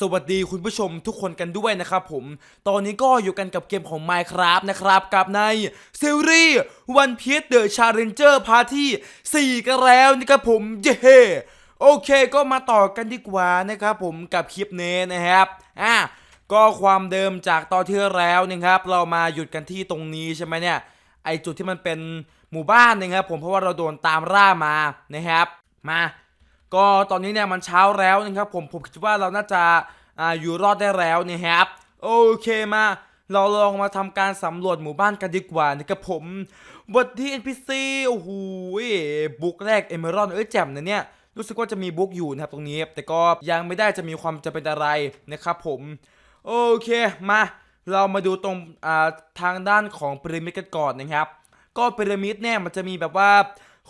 สวัสดีคุณผู้ชมทุกคนกันด้วยนะครับผม ตอนนี้ก็อยู่กันกับเกมของ Minecraft นะครับ กับในซีรีส์ One Piece The Challenger Party 4กันแล้วนะครับผม เย้โอเคก็มาต่อกันดีกว่านะครับผมกับคลิปนี้นะครับอะก็ความเดิมจากตอนที่แล้วนะครับ เรามาหยุดกันที่ตรงนี้ใช่ไหมเนี่ย ไอจุดที่มันเป็นหมู่บ้านนะครับผมเพราะว่าเราโดนตามล่ามานะครับ มา ก็ตอนนี้เนี่ยมันเช้าแล้วนะครับผมผมคิดว่าเราน่าจะอ่าอยู่รอดได้แล้วนะครับโอเคมาเราลองมาทำการสำรวจหมู่บ้านกันดีกว่านะครับผมบทที่ NPC โอ้โหบุกแรกเอเมอรัลเอ้ยแจ่มนะเนี่ยรู้สึกว่าจะมีบุกอยู่นะครับตรงนี้ แต่ก็ยังไม่ได้จะมีความจะเป็นอะไรนะครับผม โอเคมา เรามาดูตรงาทางด้านของพีระมิดกันก่อนนะครับ ก็พีระมิดเนี่ยมันจะมีแบบว่า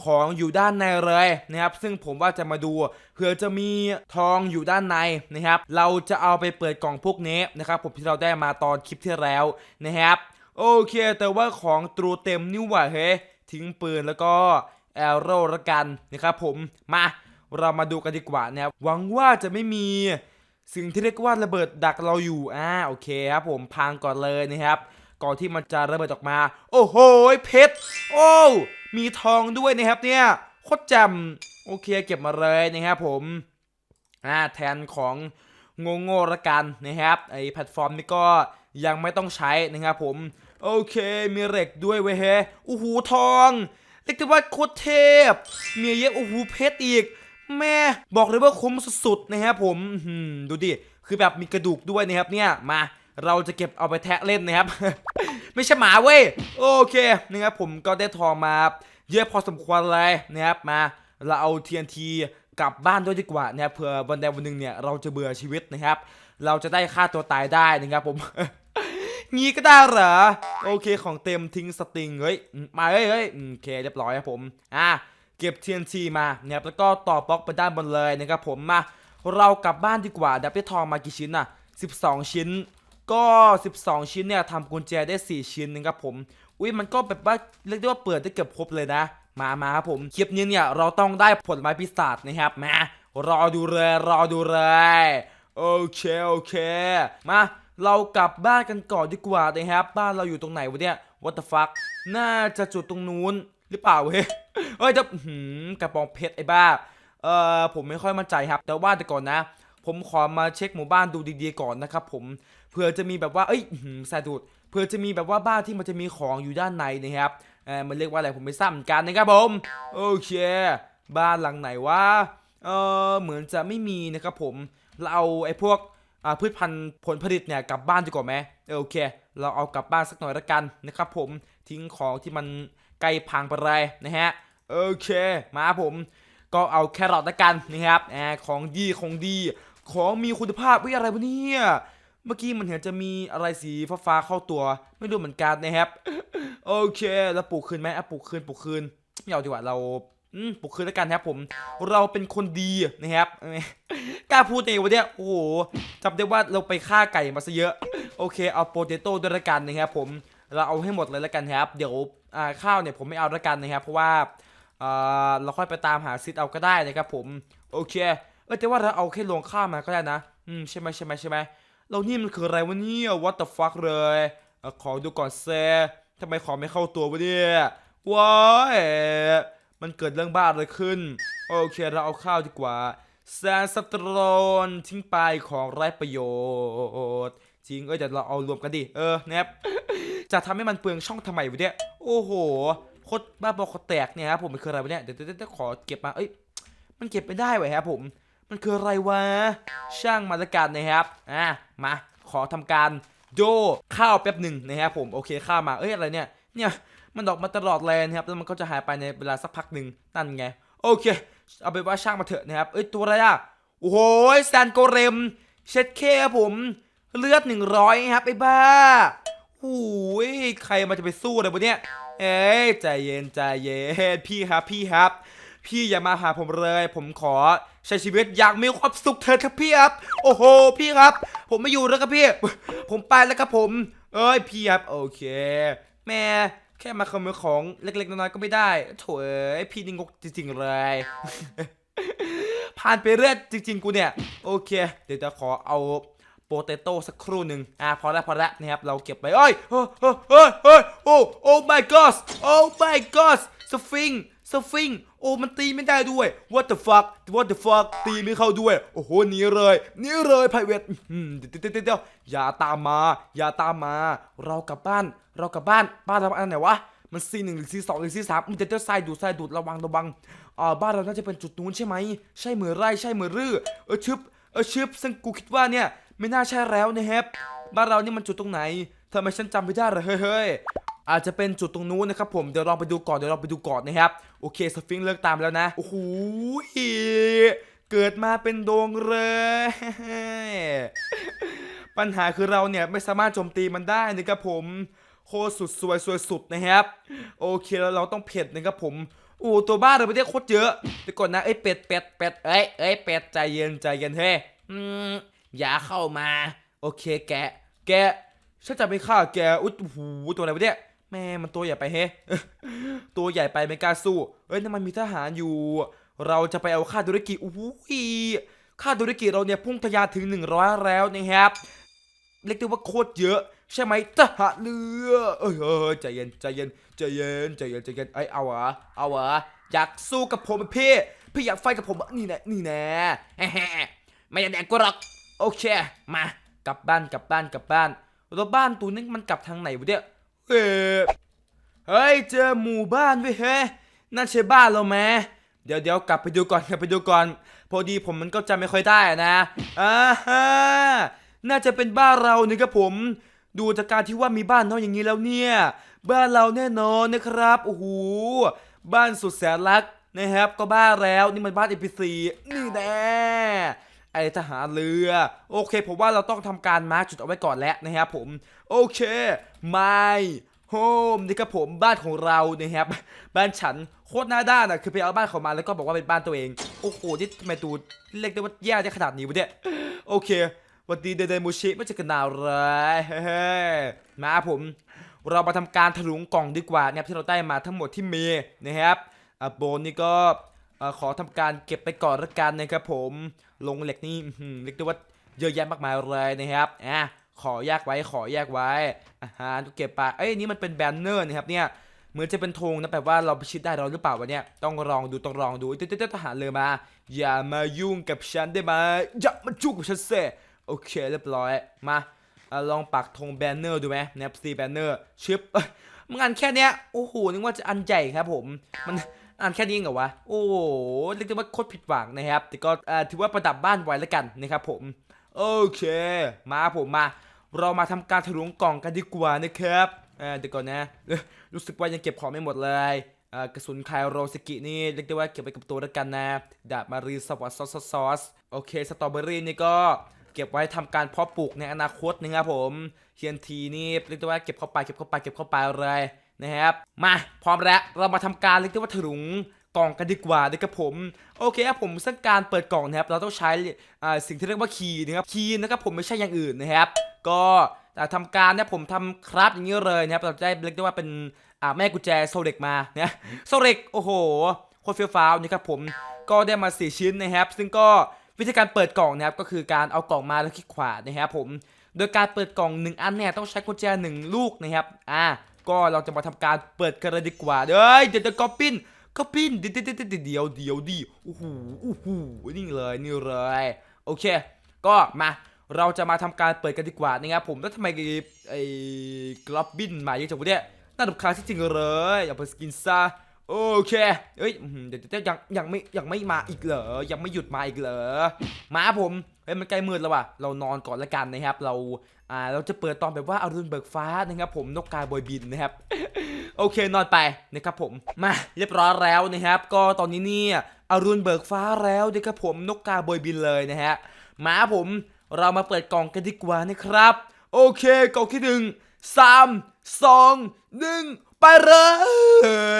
ของอยู่ด้านในเลยนะครับซึ่งผมว่าจะมาดูเผื่อจะมีทองอยู่ด้านในนะครับ เราจะเอาไปเปิดกล่องพวกนี้นะครับผมที่เราได้มาตอนคลิปที่แล้วนะครับโอเค แต่ว่าของตรูเต็มนี่หว่าเฮ้ทิ้งปืนแล้วก็แอลโร่ละกันนะครับผมมาเรามาดูกันดีกว่านะครับหวังว่าจะไม่มีสิ่งที่เรียกว่าระเบิดดักเราอยู่อ่าโอเคครับผมพังก่อนเลยนะครับ ก่อนที่มันจะระเบิดออกมา โอ้โหเพชรโอ้มีทองด้วยนะครับเนี่ยโคตรจ่มโอเคเก็บมาเลยนะครับผมอ่าแทนของงงๆละกันนะครับไอแพลตฟอร์มนี้ก็ยังไม่ต้องใช้นะครับผม โอเคมีเหล็กด้วยเว้ยเฮ้โอ้โหทองเรียกได้ว่าโคตรเทพ มีเยอะโอ้โหเพชรอีก แม่บอกเลยว่าคุ้มสุดๆนะครับผมดูดิคือแบบมีกระดูกด้วยนะครับเนี่ยมา เราจะเก็บเอาไปแทะเล่นนะครับ ไม่ใช่หมาเว้ย โอเคนะครับผมก็ได้ทองมาเยอะพอสมควรเลยนะครับมา เราเอา TNT กลับบ้านด้วยดีกว่านะครับเผื่อวันใดวันหนึ่งเนี่ยเราจะเบื่อชีวิตนะครับ เราจะได้ฆ่าตัวตายได้นะครับผม งี้ก็ได้เหรอ โอเคของเต็มทิ้งสติงเฮ้ยมาเฮ้ยเฮ้ยโอเคเรียบร้อยครับผมอะเก็บ TNT มานะครับแล้วก็ต่อบล็อกไปด้านบนเลยนะครับผมมาเรากลับบ้านดีกว่าดับได้ทองมากี่ชิ้นอะ 12 ชิ้น ก็ 12 ชิ้นเนี่ยทำกุญแจได้ 4 ชิ้นนะครับผม อุ้ยมันก็แบบว่าเรียกได้ว่าเปิดได้เกือบครบเลยนะ มามาครับผม คลิปนี้เนี่ยเราต้องได้ผลไม้พิศาจนะครับ มารอดูเลย รอดูเลย โอเค โอเค มาเรากลับบ้านกันก่อนดีกว่านะครับ บ้านเราอยู่ตรงไหนวะเนี่ย what the fuck น่าจะจุดตรงนู้นหรือเปล่าเว้ย เฮ้ยจะอื้อหือกระปองเพชรไอ้บ้า เอ่อผมไม่ค่อยมั่นใจครับ แต่ว่าแต่ก่อนนะ ผมขอมาเช็คหมู่บ้านดูดีๆก่อนนะครับผมเผื่อจะมีแบบว่าเอ้ยสาดูดเผื่อจะมีแบบว่าบ้านที่มันจะมีของอยู่ด้านในนะครับเออมันเรียกว่าอะไรผมไม่ทราบเหมือนกันนะครับผมโอเค บ้านหลังไหนวะเออเหมือนจะไม่มีนะครับผมเราเอาไอ้พวกพืชพันธุ์ผลผลิตเนี่ยกลับบ้านดีกว่าไหมเออโอเค เราเอากลับบ้านสักหน่อยละกันนะครับผมทิ้งของที่มันใกลพังไปเลยนะฮะโอเค มาผมก็เอาแครอทละกันนะครับแอบของดีของดี ของมีคุณภาพวิอะไรวะเนี่ย เมื่อกี้มันเห็นจะมีอะไรสีฟ้าๆเข้าตัว ไม่รู้เหมือนกันนะครับ โอเค แล้วปลูกคืนไหมอะปลูกคืนปลูกคืนไม่เอาดีกว่าเราปลูกคืนแล้วกันครับผม เราเป็นคนดีนะครับกล้าพูดเองวะเนี่ยโอ้โหจำได้ว่าเราไปฆ่าไก่มาซะเยอะ โอเค เอาโปเตโต้ด้วยละกันนะครับผม เราเอาให้หมดเลยละกันครับ เดี๋ยวข้าวเนี่ยผมไม่เอาละกันนะครับ เพราะว่าเราค่อยไปตามหาซิดเอาก็ได้นะครับผม โอเค เออแต่ว่าเราเอาแค่ลงข้าวมาก็ได้นะ อืมใช่ไหมใช่ไหมใช่ไหม เรานี่มันคืออะไรวะเนี่ย what the fuck เลยอขอดูก่อนแซทำไมของไม่เข้าตัววะเนี่ยว้ายมันเกิดเรื่องบ้าอะไรขึ้น โอเคเราเอาข้าวดีกว่าแซนสตรอนทิ้งไปของไร้ประโยชน์จริงเออเดี๋ยวเราเอารวมกันดิ เออแนบจะทำให้มันเปลืองช่องทำไมวะเนี่ย โอ้โหโคตรบ้าบอคอแตกเนี่ยครับผมมันคืออะไรวะเนี่ยเดี๋ยวเดี๋ยวขอเก็บมาเอ้ยมันเก็บไม่ได้เว้ยครับผม มันคืออะไรวะ ช่างมาละกันนะครับ อะ มา ขอทำการโดข้าวแป๊บหนึ่งนะครับผม โอเคข้าวมา เอ้ยอะไรเนี่ย เนี่ย มันออกมาตลอดเลยนะครับ แล้วมันก็จะหายไปในเวลาสักพักหนึ่งนั่นไง โอเค เอาไปว่าช่างมาเถอะนะครับ เอ้ยตัวอะไรอะ โอ้โหแซนโกเรม เช็ดเคผม เลือดหนึ่งร้อยครับไอ้บ้าโอ้ยใครมันจะไปสู้เลยวะเนี่ยเอ้ยใจเย็นใจเย็น พี่ครับพี่ครับ พี่อย่ามาหาผมเลย ผมขอ ใช้ชีวิตอย่างมีความสุขเถิดครับพี่ครับ โอ้โห พี่ครับ ผมไม่อยู่แล้วครับพี่ ผมไปแล้วครับผม เอ้ยพี่ครับโอเค แม่แค่มาขโมยของเล็กๆน้อยๆก็ไม่ได้โถเอ้ยพี่นี่งกจริงๆเลย ผ่านไปเรื่อยจริง ๆ กูเนี่ย โอเค เดี๋ยวจะขอเอาโปเตโต้สักครู่หนึ่งอะพอแล้วพอแล้วนะครับ เราเก็บไปเอ้ยเฮ้ยเฮ้ยเฮ้ยเฮ้ยโอ้โอ้ my god โอ้ my god สฟิง สฟิงโอ้มันตีไม่ได้ด้วย what the fuck what the fuck ตีไม่เข้าด้วย โอ้โหหนีเลยหนีเลยไพเวทเดี๋ยวเดี๋ยวเดี๋ยวอย่าตามมา อย่าตามมา เรากลับบ้าน เรากลับบ้านบ้านเราอันไหนวะมัน C หนึ่งหรือ C สองหรือ C สามมันจะเจ้าทรายดูดทรายดูดระวังระวังอ่าบ้านเราน่าจะเป็นจุดนู้นใช่ไหมใช่เหมือไร่ใช่เหมือรือเออชึบเออชึบซึ่งกูคิดว่าเนี่ยไม่น่าใช่แล้วนะครับบ้านเรานี่มันจุดตรงไหนทำไมฉันจำไม่ได้เลยเฮ้ยเฮ้ย อาจจะเป็นจุดตรงนู้นนะครับผมเดี๋ยวลองไปดูก่อนเดี๋ยวเราไปดูก่อนนะครับโอเคสฟิงเลิกตามแล้วนะโอ้โหเกิดมาเป็นดวงเลยปัญหาคือเราเนี่ยไม่สามารถโจมตีมันได้นะครับผมโคตรสุดสวยสวยสุดนะครับ โอเคแล้วเราต้องเผ็ดนะครับผมโอ้ตัวบ้าเลยไม่ได้โคตรเยอะเดี๋ยวก่อนนะเอ้เป็ดเป็ดเป็ดเอ้ยเอ้ยเป็ดใจเย็นใจเย็นเฮ้ยอืมอย่าเข้ามา โอเคแก แกฉันจะไปฆ่าแกอุ๊ยโอ้โหตัวอะไรวะเนี่ย แม่มันตัวใหญ่ไปเฮ้ตัวใหญ่ไปไม่กล้าสู้เอ้ยนั่นมันมีทหารอยู่ เราจะไปเอาค่าดุริกิโอ้โหค่าดุริกิเราเนี่ยพุ่งทะยานถึง 100 แล้วนะครับเรียกได้ว่าโคตรเยอะใช่ไหมทหารเรือเอ้ยเอ้ยใจเย็นใจเย็นใจเย็นใจเย็นใจเย็นไอยเอาเหรอเอาเหรออยากสู้กับผมพี่พี่อยากไฟกับผมนี่แน่นี่แน่ไม่ได้แดกกูหรอกโอเคมากลับบ้านกลับบ้านกลับบ้านแล้วบ้านตัวนี้มันกลับทางไหนวะเนี่ย เอ้ยเฮ้ยเจอหมู่บ้านเว้ยเฮ้ยนั่นใช่บ้านเราไหมเดี๋ยวเดี๋ยวกลับไปดูก่อนกลับไปดูก่อน พอดีผมมันก็จำไม่ค่อยได้นะอ่าฮะน่าจะเป็นบ้านเรานี่ครับผม ดูจากการที่ว่ามีบ้านน้อยอย่างนี้แล้วเนี่ย บ้านเราแน่นอนนะครับโอ้โหบ้านสุดแสนรักนะครับ ก็บ้านแล้วนี่มันบ้านเอพีซีนี่แน่ ไอทหารเรือ โอเค ผมว่าเราต้องทำการมาร์คจุดเอาไว้ก่อนแล้วนะครับผม โอเค my home นี่ครับผมบ้านของเรานะครับบ้านฉันโคตรหน้าด้านอะคือไปเอาบ้านเขามาแล้วก็บอกว่าเป็นบ้านตัวเอง โอ้โหนี่ทำไมตูเล็กได้ว่าแย่ได้ขนาดนี้วะเนี่ยโอเควันดีเดเดมูชิไม่จะกันหนาวเลยมาผม เรามาทำการถลุงกล่องดีกว่านะครับที่เราได้มาทั้งหมดที่มีนะครับอะโบนนี่ก็ ขอทำการเก็บไปก่อนละกันนะครับผมลงเหล็กนี่อื้อหือเรียกได้ว่าเยอะแยะมากมายเลยนะครับอะขอแยกไว้ขอแยกไว้อาหารก็เก็บไปเอ้ยนี่มันเป็นแบนเนอร์นะครับเนี่ยเหมือนจะเป็นธงนะแปลว่าเราพิชิตได้เราหรือเปล่าวะเนี่ยต้องลองดูต้องลองดูเจ้าทหารเรือมา อย่ามายุ่งกับฉันได้ไหมอย่ามาจุกกับฉันเสโอเคเรียบร้อยมาลองปักธงแบนเนอร์ดูไหมแนบซีแบนเนอร์ชิปมันอันแค่เนี้ยโอ้โหนึกว่าจะอันใหญ่ครับผมมัน อันแค่นี้เองเหรอวะ โอ้โหเรียกได้ว่าโคตรผิดหวังนะครับ แต่ก็ถือว่าประดับบ้านไว้แล้วกันนะครับผม โอเค มาผมมา เรามาทำการถลุงกล่องกันดีกว่านะครับเอ่อเดี๋ยวก่อนนะเอ้ยรู้สึกว่ายังเก็บของไม่หมดเลยกระสุนไคโรสกินี่เรียกได้ว่าเก็บไว้กับตัวแล้วกันนะดาบมารีสวัสดซอสซอสโอเคสตรอเบอรี่นี่ก็เก็บไว้ทำการเพาะปลูกในอนาคตนะครับผมเทียนทีนี่เรียกได้ว่าเก็บเข้าไปเก็บเข้าไปเก็บเข้าไปเลย นะครับ มาพร้อมแล้วเรามาทำการเรียกได้ว่าถุงกล่องกันดีกว่านะครับผมโอเคครับผมซึ่งการเปิดกล่องนะครับเราต้องใช้สิ่งที่เรียกว่าคีย์นะครับคีย์นะครับผมไม่ใช่อย่างอื่นนะครับ ก็แต่ทำการเนี่ยผมทำครับอย่างนี้เลยนะครับเราจะได้เรียกได้ว่าเป็นแม่กุญแจโซเล็กมาเนี่ยโซเล็กโอ้โหโคตรเฟี้ยวฟ้าวนี่ครับผมก็ได้มาสี่ชิ้นนะครับ ซึ่งก็วิธีการเปิดกล่องนะครับก็คือการเอากล่องมาแล้วคลิกขวานะครับผมโดยการเปิดกล่องหนึ่งอันเนี่ยต้องใช้กุญแจหนึ่งลูกนะครับอ่า ก็เราจะมาทำการเปิดกันเลยดีกว่าเอ้ยเดี๋ยวจะก๊อปปิ้นก๊อปปิ้นเดี๋ยวเดี๋ยวเดี๋ยวเดี๋ยวเดี๋ยวดิโอ้โหโอ้โหนี่เลยนี่เลยโอเค ก็มาเราจะมาทำการเปิดกันดีกว่านะครับผมแล้วทำไมไอ้กรอบบินมาเยอะจังวะเนี่ยน่ารำคาญที่จริงเลยอย่าไปสกินซะโอเคเอ้ยเดี๋ยวเดี๋ยวยังยังไม่ยังไม่มาอีกเหรอยังไม่หยุดมาอีกเหรอมาผมเฮ้ยมันใกล้มืดแล้วว่ะเรานอนก่อนละกันนะครับ เรา อ่าเราจะเปิดตอนแบบว่าอารุณเบิกฟ้านะครับผมนกกาบอยบินนะครับโอเคนอนไปนะครับผมมาเรียบร้อยแล้วนะครับ ก็ตอนนี้เนี่ยอารุณเบิกฟ้าแล้วนะครับผมนกกาบอยบินเลยนะฮะมาผมเรามาเปิดกล่องกันดีกว่านะครับ โอเคกล่องที่หนึ่งสามสองหนึ่งไปเล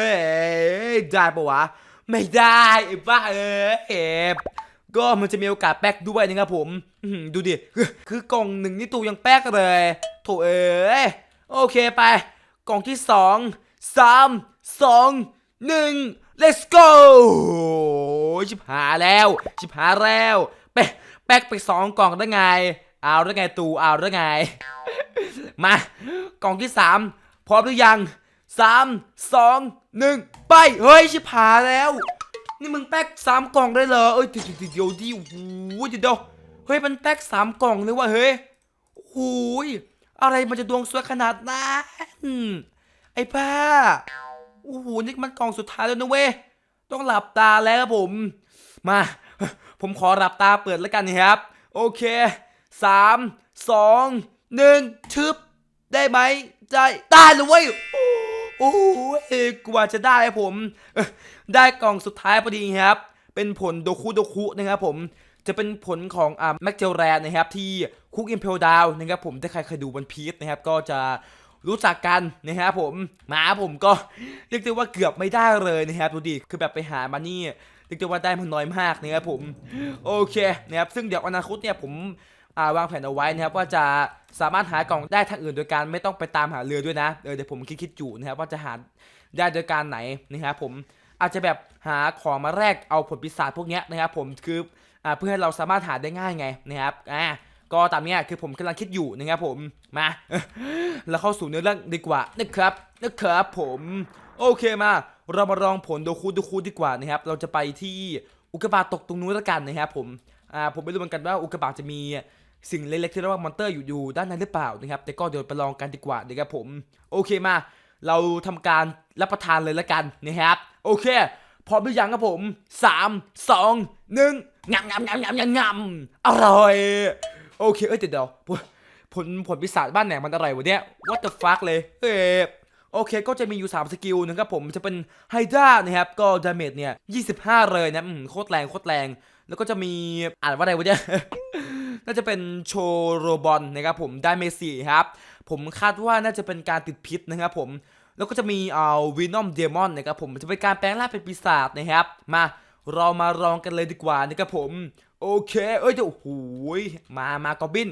ยได้ปะวะ ไม่ได้ไอ้บ้าเอ้ยก็มันจะมีโอกาสแป๊กด้วยนะครับผม ดูดิ คือกล่องหนึ่งนี่ตูยังแป๊กเลยโถเอ้ยโอเคไป กล่องที่สองสามสองหนึ่ง let's go ชิบหาแล้ว ชิบหาแล้วแป๊กแป๊กไปสองกล่องได้ไง เอาได้ไงตูเอาได้ไง มากล่องที่สามพร้อมหรือยังสามสองหนึ่งไป เฮ้ย ชิบหาแล้ว นี่มึงแป๊กสามกล่องได้เหรอเอ้ยเดี๋ยวเดี๋ยวเดี๋ยวดิโอ้ยเดี๋ยว เฮ้ยมันแป๊กสามกล่องเลยว่ะเฮ้ยโอ้ยอะไรมันจะดวงสวยขนาดนั้นไอ้ป้าโอ้โหนี่มันกล่องสุดท้ายแล้วนะเว้ยต้องหลับตาแล้วครับผม มา ผมขอหลับตาเปิดแล้วกันนะครับ โอเคสามสองหนึ่งชึบได้ไหมได้ได้เลยเว้ยโอ้ยกว่าจะได้ครับผม ได้กล่องสุดท้ายพอดีครับ เป็นผลโดคุโดคุนะครับผม จะเป็นผลของอ่าแม็กเจลแรนนะครับที่คุกอิมเพลดาวนะครับผมถ้าใครเคยดูวันพีซนะครับก็จะรู้จักกันนะครับผมมาผมก็เรียกได้ว่าเกือบไม่ได้เลยนะครับดูดิคือแบบไปหามานี่เรียกได้ว่าได้มันน้อยมากนะครับผมโอเคนะครับซึ่งเดี๋ยวอนาคตเนี่ยผมาวางแผนเอาไว้นะครับว่าจะสามารถหากล่องได้ทางอื่นโดยการไม่ต้องไปตามหาเรือด้วยนะเออเดี๋ยวผมคิดๆอยู่นะครับว่าจะหาได้โดยการไหนนะครับผมอาจจะแบบหาของมาแลกเอาผลปีศาจพวกเนี้ยนะครับผมคือ เพื่อให้เราสามารถหาได้ง่ายไงนะครับอ่าก็ตามนี้คือผมกำลังคิดอยู่นะครับผมมาแล้วเข้าสู่เนื้อเรื่องดีกว่านะครับนะครับผมโอเคมาเรามาลองผลโดคูโดคูดีกว่านะครับ เราจะไปที่อุกกาบาตตกตรงนู้นแล้วกันนะครับผมอ่าผมไม่รู้เหมือนกันว่าอุกกาบาตจะมีสิ่งเล็กๆที่เรียกว่ามอนเตอร์อยู่อยู่ด้านในหรือเปล่านะครับ แต่ก็เดี๋ยวไปลองกันดีกว่านะครับผม โอเคมา เราทำการรับประทานเลยแล้วกันนะครับ โอเค พร้อมหรือยังครับผมสามสองหนึ่งงำงำงำงำงำงำอร่อย โอเค เอ้ยเดี๋ยวเดี๋ยวผลผลผลปีศาจบ้านไหนมันอะไรวะเนี่ย what the fuck เลยเออโอเค ก็จะมีอยู่ 3 สกิลนะครับผมจะเป็นไฮด้านะครับ ก็ดาเมจเนี่ย 25 เลยนะอืมโคตรแรงโคตรแรง แล้วก็จะมีอ่านว่าอะไรวะเนี่ยน่าจะเป็นโชโรบอนนะครับผมได้เมสี่ครับ ผมคาดว่าน่าจะเป็นการติดพิษนะครับผม แล้วก็จะมีเอาวีนอมเดมอนนะครับผมจะเป็นการแปลงร่างเป็นปีศาจนะครับ มาเรามาลองกันเลยดีกว่านะครับผม โอเค เอ้ยเดี๋ยวโอ้โหยมามากอบิน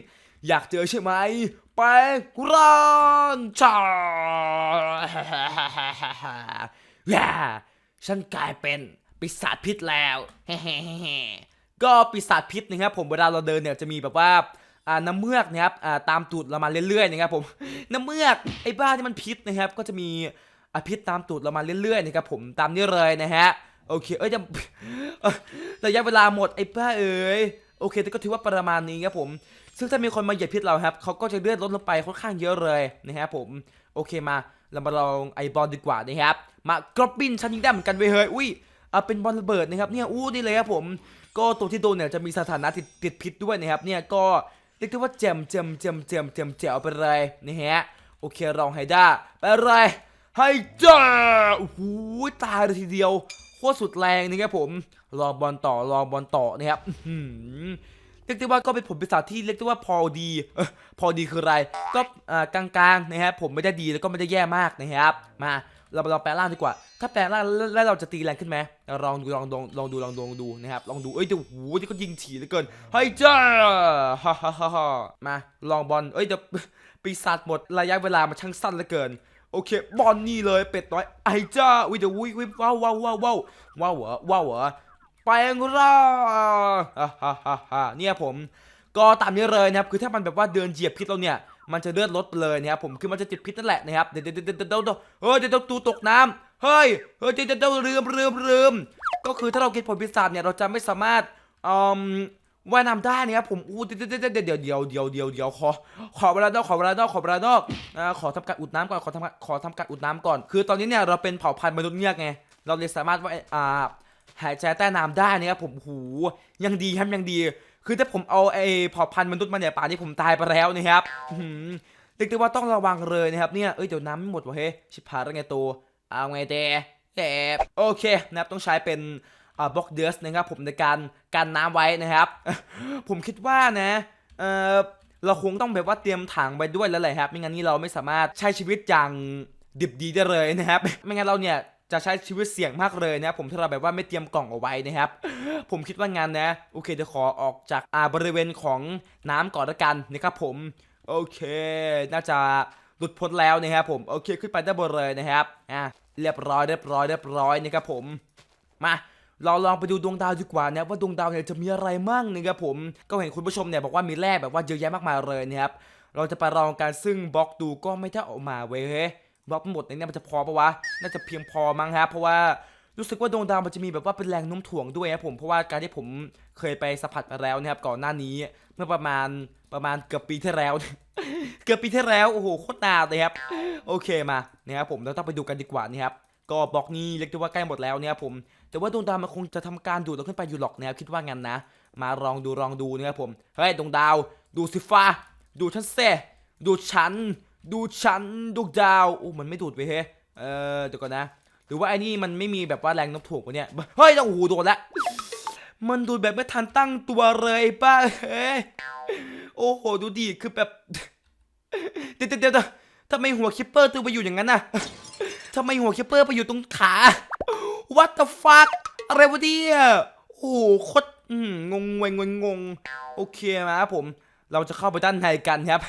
อยากเจอใช่ไหมแปลงร่างชาย่าฉันกลายเป็นปีศาจพิษแล้ว ก็ปีศาจพิษนะครับผมเวลาเราเดินเนี่ยจะมีแบบว่า น้ำเมือกนะครับอ่าตามตูดเรามาเรื่อยๆนะครับผมน้ำเมือกไอ้บ้าที่มันพิษนะครับ ก็จะมีอาพิษตามตูดเรามาเรื่อยๆนะครับผมตามนี้เลยนะฮะโอเคเอ้ยจะระยะเวลาหมดไอ้บ้าเอ้ยโอเคแต่ก็ถือว่าประมาณนี้ครับผม ซึ่งถ้ามีคนมาเหยียบพิษเราครับเขาก็จะเลือดลดลงไปค่อนข้างเยอะเลยนะครับผมโอเคมาเรามาลองไอบอลดีกว่านะครับมากรอบบินฉันยิงได้เหมือนกันเว้ยเฮ้ยอุ้ยอ่าเป็นบอลระเบิดนะครับเนี่ยอู้นี่เลยครับผม ก็ตัวที่โดนเนี่ยจะมีสถานะติดติดพิษด้วยนะครับเนี่ยก็ เรียกได้ว่าเจมเจมเจมเจมเจมแจ๋วไปเลยนะฮะโอเคลองไฮด้าไปเลยไฮด้าโอ้โหตายเลยทีเดียวโคตรสุดแรงนี่ครับผมรอบอลต่อรอบอลต่อนะครับเรียกได้ว่าก็เป็นผลปีศาที่เรียกได้ว่าพอดีพอดีคืออะไร ก็อ่ากลางๆนะครับผมไม่ได้ดีแล้วก็ไม่ได้แย่มากนะครับ มา เรามาลองแปลงร่างดีกว่า ถ้าแปลงร่างแล้วเราจะตีแรงขึ้นไหมลองดูลองดูลองดูลองดูลองดูนะครับลองดูเอ้ยเดี๋ยวโหที่ก็ยิงถี่เหลือเกินเฮ้ยจ้าฮ่าฮ่าฮ่ามาลองบอลเอ้ยเดี๋ยวปีศาจหมดระยะเวลามันช่างสั้นเหลือเกินโอเคบอลนี่เลยเป็ดน้อยไอ้จ้าวิเดววิวิว้าวว้าวว้าวว้าวว้าวเหรอว้าวเหรอแปลงร่างฮ่าฮ่าฮ่าฮ่าเนี่ยผม ก็ตามนี้เลยนะครับคือถ้ามันแบบว่าเดินเหยียบพิษเราเนี่ย มันจะเลือดลดเลยนะครับผมคือมันจะติดพิษนั่นแหละนะครับเดี๋ยวเดี๋ยวเดี๋ยวเดี๋ยวเฮ้ยเดี๋ยวตูตกน้ำเฮ้ยเฮ้ยเดี๋ยวเดี๋ยวลืมลืมลืมก็คือถ้าเรากินผลปีศาจเนี่ยเราจะไม่สามารถอืมว่ายน้ำได้นะครับผมอู้เดี๋ยวเดี๋ยวเดี๋ยวเดี๋ยวเดี๋ยวเดี๋ยวเดี๋ยวขอขอเวลาดอกขอเวลาดอกขอเวลาดอกขอทำการอุดน้ำก่อนขอทำขอทำการอุดน้ำก่อน คือตอนนี้เนี่ยเราเป็นเผ่าพันธุ์มนุษย์เงือกไงเราเลยสามารถว่าอ่าหายใจใต้น้ำได้นะครับผมหูยังดีครับยังดี คือถ้าผมเอาไอ้เผ่าพันธุ์มนุษย์มาเนี่ยป่านนี้ผมตายไปแล้วนะครับเรียกได้ว่าต้องระวังเลยนะครับเนี่ย เอ้ยเดี๋ยวน้ำไม่หมดวะเฮ้ยชิบหายแล้วไงตัวเอาไงเดเดโอเคนะครับต้องใช้เป็นบล็อกเดสนะครับผมในการกันน้ำไว้นะครับ ผมคิดว่านะเออเราคงต้องแบบว่าเตรียมถังไปด้วยแล้วแหละครับ ไม่งั้นนี่เราไม่สามารถใช้ชีวิตอย่างดิบดีได้เลยนะครับ ไม่งั้นเราเนี่ย จะใช้ชีวิตเสี่ยงมากเลยนะครับผมถ้าเราแบบว่าไม่เตรียมกล่องเอาไว้นะครับ ผมคิดว่างานนะ โอเคเดี๋ยวขอออกจากอ่าบริเวณของน้ำก่อนละกันนะครับผม โอเค น่าจะหลุดพ้นแล้วนะครับผมโอเคขึ้นไปได้บนเลยนะครับอะเรียบร้อยเรียบร้อยเรียบร้อยนะครับผมมาเราลองไปดูดวงดาวดีกว่านะว่าดวงดาวเนี่ยจะมีอะไรมั่งนะครับผมก็เห็นคุณผู้ชมเนี่ยบอกว่ามีแร่แบบว่าเยอะแยะมากมายเลยนะครับเราจะไปลองการซึ่งบล็อกดูก็ไม่ได้ออกมาเว้ย เฮ้ยบอกหมดเนี่ยมันจะพอปะวะ น่าจะเพียงพอมั้งครับเพราะว่ารู้สึกว่าดวงดาวมันจะมีแบบว่าเป็นแรงโน้มถ่วงด้วยนะผม เพราะว่าการที่ผมเคยไปสัมผัสมาแล้วนะครับก่อนหน้านี้ เมื่อประมาณประมาณเกือบปีที่แล้ว เกือบปีที่แล้วโอ้โหโคตรนานเลยครับ โอเคมานะครับผมเราต้องไปดูกันดีกว่านะครับก็บล็อกนี้เรียกได้ว่าใกล้หมดแล้วเนี่ยครับผม แต่ว่าดวงดาวมันคงจะทำการดูดเราขึ้นไปอยู่หรอกนะครับคิดว่างั้นนะ มาลองดูลองดูนะครับผมเฮ้ยดวงดาว ดูสิฟ้าดูฉันเซดูฉัน ดูฉันดวงดาวอู้มันไม่ดูดไปเฮ้เออเดี๋ยวก่อนนะ หรือว่าไอ้นี่มันไม่มีแบบว่าแรงน้ำถ่วงวะเนี่ย เฮ้ยโอ้โหโดนละ มันดูดแบบไม่ทันตั้งตัวเลยป้าเฮ้ยโอ้โหดูดิคือแบบเดี๋ยวเดี๋ยวเดี๋ยวทำไมหัวคิปเปอร์ตึงไปอยู่อย่างนั้นน่ะทำไมหัวคิปเปอร์ไปอยู่ตรงขา What the fuck อะไรวะเนี่ยโอ้โหโคตรงงเวงงงงง โอเคนะครับผม เราจะเข้าไปด้านในกันครับ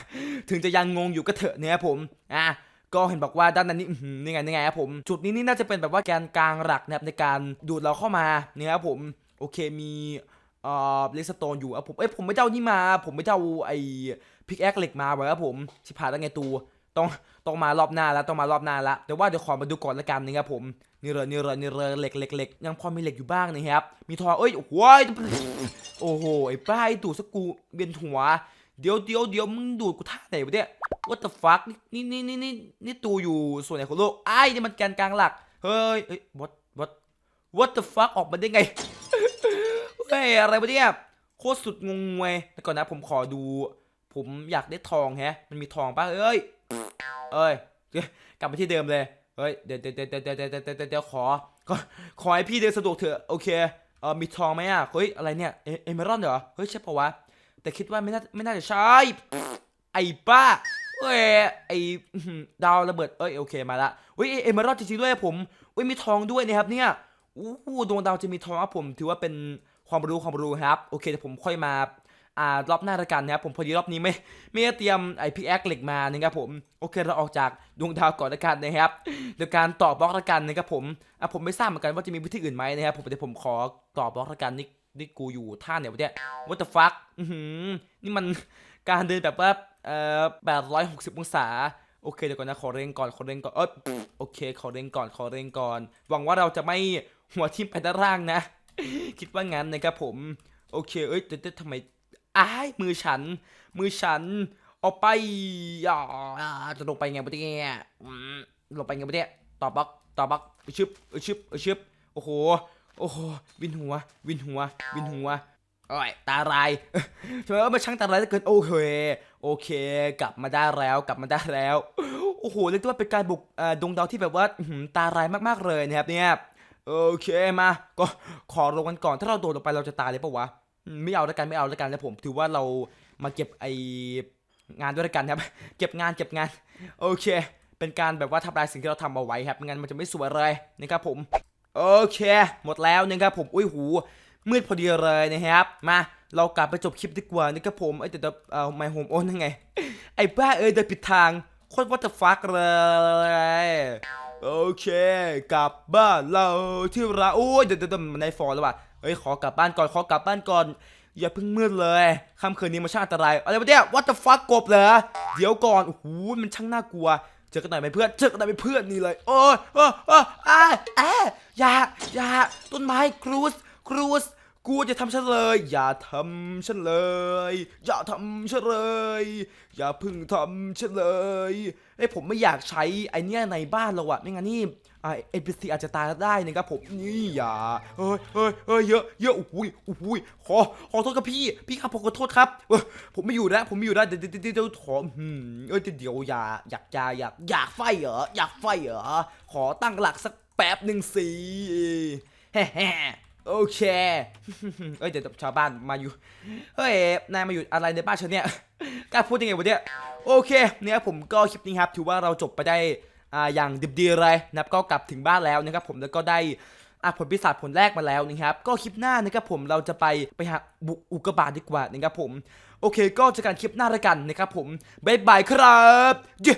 ถึงจะยังงงอยู่ก็เถอะเนี่ยครับผม อะก็เห็นบอกว่าด้านนั้นนี่นี่ไงนี่ไงครับผม จุดนี้นี่น่าจะเป็นแบบว่าแกนกลางหลักนะครับในการดูดเราเข้ามาเนี่ยครับผม โอเคมีเอ่อเลสโตนอยู่อะผมเอ้ยผมไม่เจ้านี่มา ผมไม่เจ้าไอ้พิกแอคเหล็กมาไว้ครับผมชิบหายแล้วไงตูต้องต้องมารอบหน้าแล้วต้องมารอบหน้าแล้วแต่ว่าเดี๋ยวขอมาดูก่อนละกันนะครับผมนี่เลยนี่เลยนี่เลยเหล็กเหล็กเหล็กยังพอมีเหล็กอยู่บ้างนะครับมีทองเอ้ยโอ้ยโอ้โหไอ้ป้าไอ้ตู่สกูเบียนหัว เดี๋ยวเดี๋ยวเดี๋ยวมึงดูดกูท่าไหนวะเนี่ย what the fuck นี่นี่นี่นี่นี่ตูอยู่ส่วนไหนของโลกไอ้นี่มันแกนกลางหลัก เฮ้ยเฮ้ย what what what the fuck ออกมาได้ไง เฮ้ย อะไรวะเนี่ย โคตรสุดงงงวยแต่ก่อนนะผมขอดู ผมอยากได้ทองแฮะ มันมีทองปะเอ้ย เอ้ย กลับไปที่เดิมเลย เฮ้ย เดี๋ยวเดี๋ยวเดี๋ยวเดี๋ยวเดี๋ยวเดี๋ยวขอ ขอให้พี่เดินสะดวกเถอะ โอเค เออมีทองไหมอะ เฮ้ย อะไรเนี่ย เอเมอรอนเหรอ เฮ้ยใช่ปะวะ แต่คิดว่าไม่น่าไม่น่าจะใช่ไอ้ป้าเอ้ยไอ้ดาวระเบิดเอ้ยโอเคมาละเฮ้ยเอเมอรัลจริงๆด้วยผมเฮ้ยมีทองด้วยนะครับเนี่ยอู้ดวงดาวจะมีทองครับผมถือว่าเป็นความรู้ความรู้ครับโอเคเดี๋ยวผมค่อยมาอ่ารอบหน้าละกันนะครับผมพอดีรอบนี้ไม่ไม่ได้เตรียมไอพีแอคเหล็กมานะครับผมโอเคเราออกจากดวงดาวก่อนละกันนะครับโดยการต่อบล็อกละกันนะครับผมอะผมไม่ทราบเหมือนกันว่าจะมีวิธีอื่นไหมนะครับผมแต่ผมขอต่อบล็อกละกันนี่ นี่กูอยู่ท่าไหนวะเนี่ย what the fuck อือหือนี่มันการเดินแบบว่าเอ่อแปดร้อยหกสิบองศา โอเคเดี๋ยวก่อนนะขอเร่งก่อนขอเร่งก่อนเออโอเคขอเร่งก่อนขอเร่งก่อน หวังว่าเราจะไม่หัวทิ่มไปด้านล่างนะ คิดว่างั้นนะครับผม โอเค เอ้ยแต่ทำไมอ้ายมือฉัน มือฉันออกไปอ่าจะลงไปไงปะเนี่ยลงไปไงปะเนี่ยต่อบล็อกต่อบล็อกชึบชึบชึบโอ้โห โอ้โหวินหัว วินหัว วินหัวโอ้ยตาลายทำไมว่ามันช่างตาลายเหลือเกินโอเค โอเค กลับมาได้แล้วกลับมาได้แล้ว โอ้โหเรียกได้ว่าเป็นการบุกดวงดาวที่แบบว่าตาลายมากๆเลยนะครับเนี่ยโอเคมาก็ขอลงกันก่อน ถ้าเราโดดลงไปเราจะตายเลยปะวะไม่เอาแล้วกันไม่เอาแล้วกันแล้วผม ถือว่าเรามาเก็บไองานด้วยกันครับ เก็บงานเก็บงาน โอเค เป็นการแบบว่าทำลายสิ่งที่เราทำเอาไว้ครับไม่งั้นมันจะไม่สวยเลยนะครับผม โอเค หมดแล้วนะครับผมอุ้ยหู มืดพอดีเลยนะครับ มาเรากลับไปจบคลิปดีกว่านะครับผมไอ้ยแต่เอ่อไมโฮมโอนยังไง ไอ้บ้าเอ้ยเดินผิดทางโคตรวัตฟักเลยโอเคกลับบ้านเราที่ราโอ้ยเดี๋ยวเดี๋ยวเดี๋ยวมันได้ฟอร์แล้วว่ะเฮ้ยขอกลับบ้านก่อนขอกลับบ้านก่อน อย่าเพิ่งมืดเลยค่ำคืนนี้มันช่างอันตรายอะไรวะเนี่ย what the fuck กบเหรอเดี๋ยวก่อนโอ้โหมันช่างน่ากลัว จอกันหน่อยไหมเพื่อน เจอกันหน่อยไหมเพื่อนนี่เลย โอ้ยโอ้ยโอ้ยอ้าอ้าอย่าอย่าต้นไม้ครูสครูส กูจะทำฉันเลย อย่าทำฉันเลย อย่าทำฉันเลย อย่าพึ่งทำฉันเลยไอ้ผมไม่อยากใช้ไอเนี้ยในบ้านเราอะไม่งั้นนี่ไอเอ็นพีซีอาจจะตายได้นะครับผมนี่อย่าเฮ้ยเฮ้ยเฮ้ยเยอะเยอะโอ้ยโอ้ยขอขอโทษครับพี่พี่ครับผมขอโทษครับเอ้ยผมไม่อยู่แล้วผมไม่อยู่แล้วเดี๋ยวเดี๋ยวเดี๋ยวขอเอ้ยเดี๋ยวอย่าอยากอยากอยากอยากไฟเหรออยากไฟเหรอขอตั้งหลักสักแป๊บหนึ่งสิแฮ่ โอเค เอ้ยเดี๋ยวชาวบ้านมาอยู่ เฮ้ย นายมาอยู่อะไรในบ้านฉันเนี่ย กล้าพูดยังไงวะเนี่ย โอเค เนี่ยผมก็คลิปนี้ครับ ถือว่าเราจบไปได้อ่าอย่างดิบดีเลยนะครับ ก็กลับถึงบ้านแล้วนะครับ ผมแล้วก็ได้อะผลพิศาจผลแรกมาแล้วนะครับ ก็คลิปหน้านะครับผมเราจะไปไปหาบุกอุกกาบาตดีกว่านะครับผม โอเค ก็เจอกันคลิปหน้าล้วกันนะครับผมบ๊ายบายครับ เย้